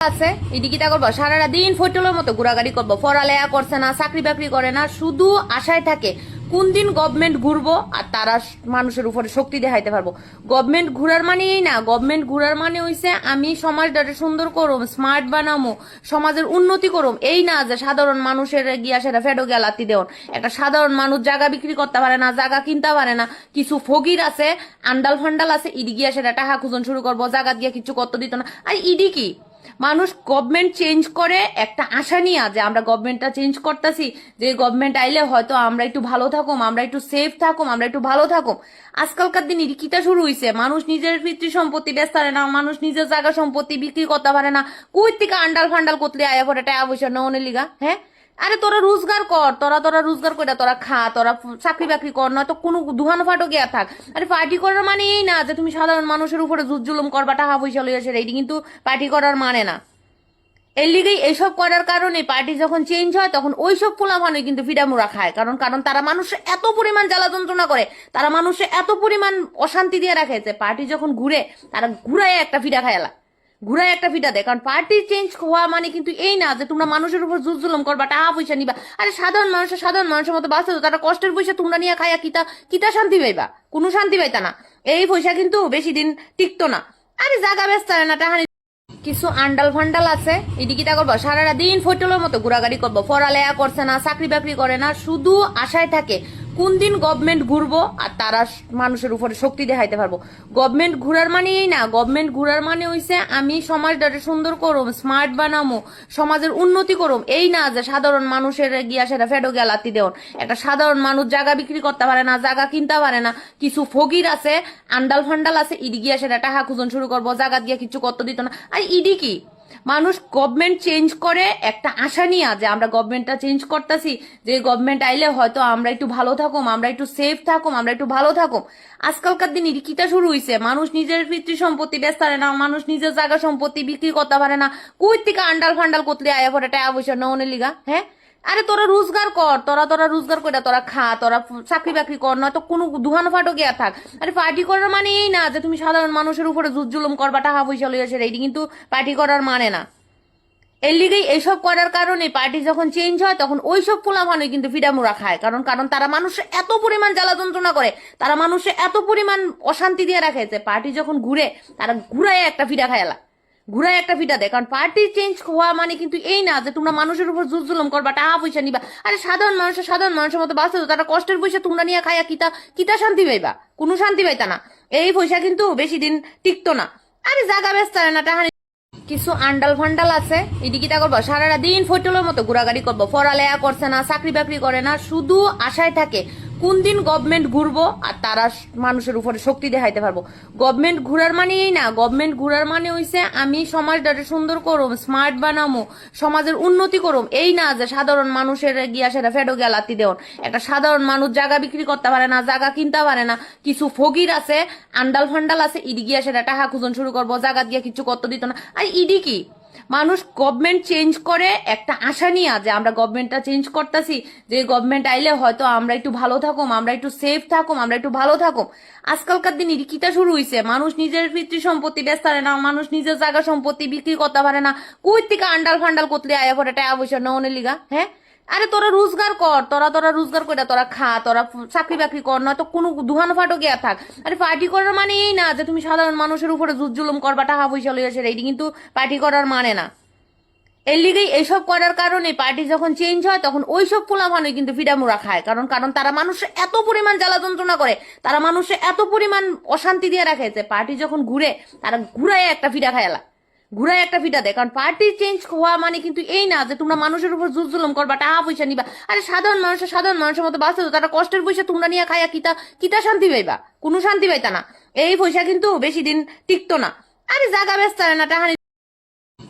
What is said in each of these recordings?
আছে, এদিকে করব সারাটা দিন ফটলের মতো ঘোরাঘুরি করব, পড়ালেখা করছে না, চাকরি বাকরি করে না, শুধু আশায় থাকে কোন দিন গভর্নমেন্ট ঘুরবো আর তারা মানুষের উপরে শক্তি দেখাইতে পারব। গভর্নমেন্ট ঘুরার এই না গভর্নমেন্ট ঘুরার মানে হইছে আমি সমাজটাকে সুন্দর করুম স্মার্ট বানামো, সমাজের উন্নতি করুম। এই না যে সাধারণ মানুষের গিয়া সেটা ফেডো গিয়া লাতি একটা সাধারণ মানুষ জায়গা বিক্রি করতে পারে না জায়গা কিনতে পারে না, কিছু ফকির আছে, আন্ডাল ফান্ডাল আছে ইডি গিয়া সেটা টাকা খুঁজন শুরু করব জায়গা গিয়া কিছু করতে দিত না। আর ইডি কি মানুষ গভর্নমেন্ট চেঞ্জ করে একটা আশা নিয়ে যে আমরা গভর্নমেন্টটা চেঞ্জ করতেছি, যে গভর্নমেন্ট আইলে হয়তো আমরা একটু ভালো থাকুম, আমরা একটু সেফ থাকুম, আমরা একটু ভালো থাকুম। আজকালকার দিন ইরিকিতা শুরু হয়েছে মানুষ নিজের পিতৃ সম্পত্তি ব্যস্ত না, মানুষ নিজের জায়গা সম্পত্তি বিক্রি করতে পারে না। কই থেকে আন্ডাল ফান্ডাল করতে আয়া পরে টাকা পয়সা নেওয়ানের হ্যাঁ? আরে তোরা রোজগার কর, তোরা তোরা রোজগার করে তোরা খা, তোরা চাকরি বাকরি কর, নয়তো কোনো দুহানো ফাটো গিয়া থাক। আরে পার্টি করার মানে এই না যে তুমি সাধারণ মানুষের উপরে জুত জুলুম করবা টাকা পয়সা লইয়া সেটা এটি কিন্তু পার্টি করার মানে না। এর লিগেই এইসব করার কারণে পার্টি যখন চেঞ্জ হয়, তখন ওইসব পোলাভানই কিন্তু ফিডামুরা খায়। কারণ কারণ তারা মানুষে এত পরিমাণ জ্বালা যন্ত্রণা করে, তারা মানুষে এত পরিমাণ অশান্তি দিয়ে রাখে যে পার্টি যখন ঘুরে, তারা ঘুরায় একটা ফিডা খায়লা ঘুরায় একটা ফিটা দেয় কারণ পার্টি চেঞ্জ হওয়া মানে কিন্তু এই না যে তোমরা মানুষের উপর জুজ জুলুম করবা, টাকা পয়সা নিবা। আরে সাধারণ মানুষের সাধারণ মানুষের মতো বাঁচতে তো তারা কষ্টের পয়সা তোমরা নিয়ে খাইয়া কিতা কিতা শান্তি পাইবা? কোনো শান্তি পাইতা না। এই পয়সা কিন্তু বেশি দিন টিকতো না। আরে জাগা ব্যস্ত না, টাহানি। কিছু আন্ডাল ফান্ডাল আছে, এদিকে তা করব সারাটা দিন ফটলের মতো ঘোরাঘুরি করব, পড়ালেখা করছে না, চাকরি বাকরি করে না, শুধু আশায় থাকে। কোন দিন গভর্নমেন্ট ঘুরবো আর তারা মানুষের উপরে শক্তি দেখাইতে পারব? গভর্নমেন্ট ঘুরার মানে এই না গভর্নমেন্ট ঘুরার মানে হইছে আমি সমাজটাকে সুন্দর করুম স্মার্ট বানামো, সমাজের উন্নতি করুম। এই না যে সাধারণ মানুষের গিয়া সেটা ফেডো গিয়া লাতি দেওন। একটা সাধারণ মানুষ জায়গা বিক্রি করতে পারে না জায়গা কিনতে পারে না, কিছু ফকির আছে, আন্ডাল ফান্ডাল আছে, ইডি গিয়া সেটা টাকা খুঁজন শুরু করব জায়গা গিয়া কিছু করতে দিত না। আর ইডি কি? মানুষ গভর্নমেন্ট চেঞ্জ করে একটা আশা নিয়ে যে আমরা গভর্নমেন্টটা চেঞ্জ করতেছি, যে গভর্নমেন্ট আইলে হয়তো আমরা একটু ভালো থাকুম, আমরা একটু সেফ থাকুম, আমরা একটু ভালো থাকুম। আজকালকার দিনে ইরিকিটা শুরু হয়েছে মানুষ নিজের পিতৃ সম্পত্তি ব্যস্ত না, মানুষ নিজের জায়গা সম্পত্তি বিক্রি করতে পারে না। কুই থেকে আন্ডাল ফান্ডাল করতে আয়া পরে টাকা পয়সা নেওয়ানের লিগা হ্যাঁ? আরে তোরা রোজগার কর, তোরা তোরা রোজগার করে তোরা খা, তোরা চাকরি বাকরি কর, নয়তো কোনো দুহানো ফাটো গিয়া থাক। আরে পার্টি করার মানে এই না যে তুমি সাধারণ মানুষের উপরে জুত জুলুম করবা টাকা পয়সা লইয়া সেটা এটি কিন্তু পার্টি করার মানে না। এর লিগেই এইসব করার কারণে পার্টি যখন চেঞ্জ হয়, তখন ওই ওইসব পোলাভানই কিন্তু ফিডামুরা খায়। কারণ কারণ তারা মানুষে এত পরিমাণ জ্বালা যন্ত্রণা করে, তারা মানুষে এত পরিমাণ অশান্তি দিয়ে রাখে যে পার্টি যখন ঘুরে, তারা ঘুরায় একটা ফিডা খায়লা ঘুরায় একটা ফিটা দেয়। কারণ পার্টি চেঞ্জ হওয়া মানে কিন্তু এই না যে তোমরা মানুষের উপর জুজ জুলুম করবা, টাকা পয়সা নিবা। আরে সাধারণ মানুষের সাধারণ মানুষের মতো বাঁচতে তারা কষ্টের পয়সা তোমরা নিয়ে খাইয়া কিতা কিতা শান্তি পাইবা? কোনো শান্তি পাইতা না। এই পয়সা কিন্তু বেশি দিন টিকতো না। আরে জাগা ব্যস্ত না টাহানি কিছু আন্ডাল ফান্ডাল আছে এদিকে তা করব? সারাটা দিন ফটলের মতো ঘোরাঘুরি করব। পড়ালেখা করছে না চাকরি বাকরি করে না, শুধু আশায় থাকে। কোন দিন গভর্নমেন্ট ঘুরবো আর তারা মানুষের উপরে শক্তি দেখাইতে পারব। গভর্নমেন্ট ঘুরার মানে এই না গভর্নমেন্ট ঘুরার মানে হইছে আমি সমাজটাকে সুন্দর করুম স্মার্ট বানামো, সমাজের উন্নতি করুম। এই না যে সাধারণ মানুষের গিয়া সেটা ফেডো গিয়া লাতি একটা সাধারণ মানুষ জায়গা বিক্রি করতে পারে না জায়গা কিনতে পারে না। কিছু ফকির আছে, আন্ডাল ফান্ডাল আছে, ইডি গিয়া সেটা টাকা খুঁজন শুরু করব জায়গা গিয়া কিছু করতে দিত না। আর ইডি কি? মানুষ গভর্নমেন্ট চেঞ্জ করে একটা আশা নিয়ে যে আমরা গভর্নমেন্টটা চেঞ্জ করতেছি, যে গভর্নমেন্ট আইলে হয়তো আমরা একটু ভালো থাকুম, আমরা একটু সেফ থাকুম, আমরা একটু ভালো থাকুম। আজকালকার দিন ইরিকিতা শুরু হয়েছে মানুষ নিজের পিতৃ সম্পত্তি ব্যস্ত না, মানুষ নিজের জায়গা সম্পত্তি বিক্রি করতে পারে না। কই থেকে আন্ডাল ফান্ডাল করতে আয়া পরে টাকা পয়সা নেওয়ানের হ্যাঁ? আরে তোরা রোজগার কর, তোরা তোরা রোজগার করে তোরা খা, তোরা চাকরি বাকরি কর, নয়তো কোনো দুহানো ফাটো গিয়া থাক। আরে পার্টি করার মানে এই না যে তুমি সাধারণ মানুষের উপরে জুত জুলুম করবা টাকা পয়সা লইয়া সেটা এটি কিন্তু পার্টি করার মানে না। এর লিগেই এইসব করার কারণে পার্টি যখন চেঞ্জ হয়, তখন ওইসব পোলাভানই কিন্তু ফিডামুরা খায়। কারণ কারণ তারা মানুষে এত পরিমাণ জ্বালা যন্ত্রণা করে, তারা মানুষে এত পরিমাণ অশান্তি দিয়ে রাখে যে পার্টি যখন ঘুরে, তারা ঘুরায় একটা ফিডা খায়লা ঘুরায় একটা ফিটা দেয় কারণ পার্টি চেঞ্জ হওয়া মানে কিন্তু এই না যে তোমরা মানুষের উপর জুলুম করবা, টাকা পয়সা নিবা। আরে সাধারণ মানুষের সাধারণ মানুষের মতো বাঁচতে তো তারা কষ্টের পয়সা তোমরা নিয়ে খাইয়া কিতা কিতা শান্তি পাইবা? কোনো শান্তি পাইতা না। এই পয়সা কিন্তু বেশি দিন টিকতো না। আরে জাগা ব্যস্ত না টাহানি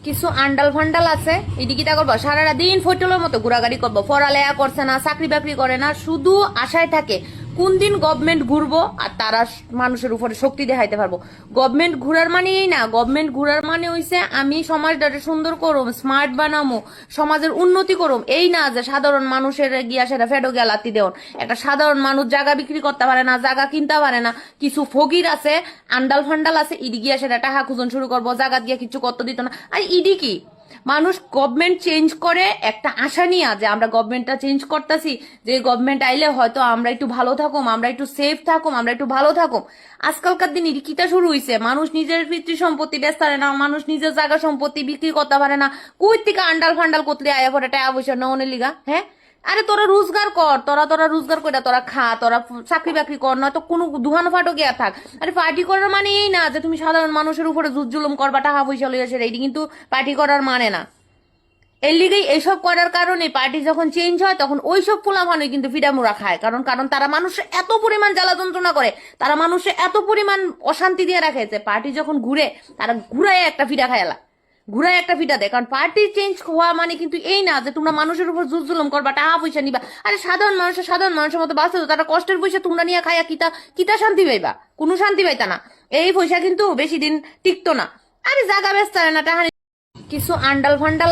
কিছু আন্ডাল ফান্ডাল আছে, এদিকে তা করব সারাটা দিন ফটলের মতো ঘোরাঘুরি করব, পড়ালেখা করছে না, চাকরি বাকরি করে না, শুধু আশায় থাকে। কোন দিন গভর্নমেন্ট ঘুরবো আর তারা মানুষের উপরে শক্তি দেখাইতে পারব। গভর্নমেন্ট ঘুরার মানে এই না গভর্নমেন্ট ঘুরার মানে হইছে আমি সমাজটাকে সুন্দর করুম স্মার্ট বানামো, সমাজের উন্নতি করুম। এই না যে সাধারণ মানুষের গিয়া সেটা ফেডো গিয়া লাতি দেওয়ান একটা সাধারণ মানুষ জায়গা বিক্রি করতে পারে না জায়গা কিনতে পারে না, কিছু ফকির আছে, আন্ডাল ফান্ডাল আছে, ইডি গিয়া সেটা টাকা খুঁজন শুরু করব জায়গা গিয়া কিছু করতে দিত না। আর ইডি কি? মানুষ গভর্নমেন্ট চেঞ্জ করে একটা আশা নিয়ে যে আমরা গভর্নমেন্টটা চেঞ্জ করতেছি, যে গভর্নমেন্ট আইলে হয়তো আমরা একটু ভালো থাকুম, আমরা একটু সেফ থাকুম, আমরা একটু ভালো থাকুম। আজকালকার দিন ইরিকিটা শুরু হয়েছে মানুষ নিজের পিতৃ সম্পত্তি ব্যস্ত না, মানুষ নিজের জায়গা সম্পত্তি বিক্রি করতে পারে না। কুই থেকে আন্ডাল ফান্ডাল করতে আয়া পরে টাকা পয়সা লিগা হ্যাঁ? আরে তোরা রোজগার কর, তোরা তোরা রোজগার করে তোরা খা, তোরা চাকরি বাকরি কর, নয়তো কোনো দুহানো ফাটো গিয়া থাক। আরে পার্টি করার মানে এই না যে তুমি সাধারণ মানুষের উপরে জুত জুলুম করবা টাকা পয়সা লইয়া সেটা এটি কিন্তু পার্টি করার মানে না। এর লিগেই এইসব করার কারণে পার্টি যখন চেঞ্জ হয়, তখন ওই ওইসব ফুলাফানে কিন্তু ফিডামুরা খায়। কারণ কারণ তারা মানুষের এত পরিমাণ জ্বালা যন্ত্রণা করে, তারা মানুষের এত পরিমাণ অশান্তি দিয়ে রাখে যে পার্টি যখন ঘুরে, তারা ঘুরায় একটা ফিডা খায়ালা ঘুরায় একটা ফিটা দেয় কারণ পার্টি চেঞ্জ হওয়া মানে কিন্তু এই না যে তোমরা মানুষের উপর জুজ জুলুম করবা, টাকা পয়সা নিবা। আরে সাধারণ মানুষের সাধারণ মানুষের মতো বাঁচতে তারা কষ্টের পয়সা তোমরা নিয়ে খাইয়া কিতা কিতা শান্তি পাইবা? কোনো শান্তি পাইতা না। এই পয়সা কিন্তু বেশি দিন টিকতো না। আরে জাগা ব্যস্ত না, টাকা কিছু আন্ডাল ফান্ডাল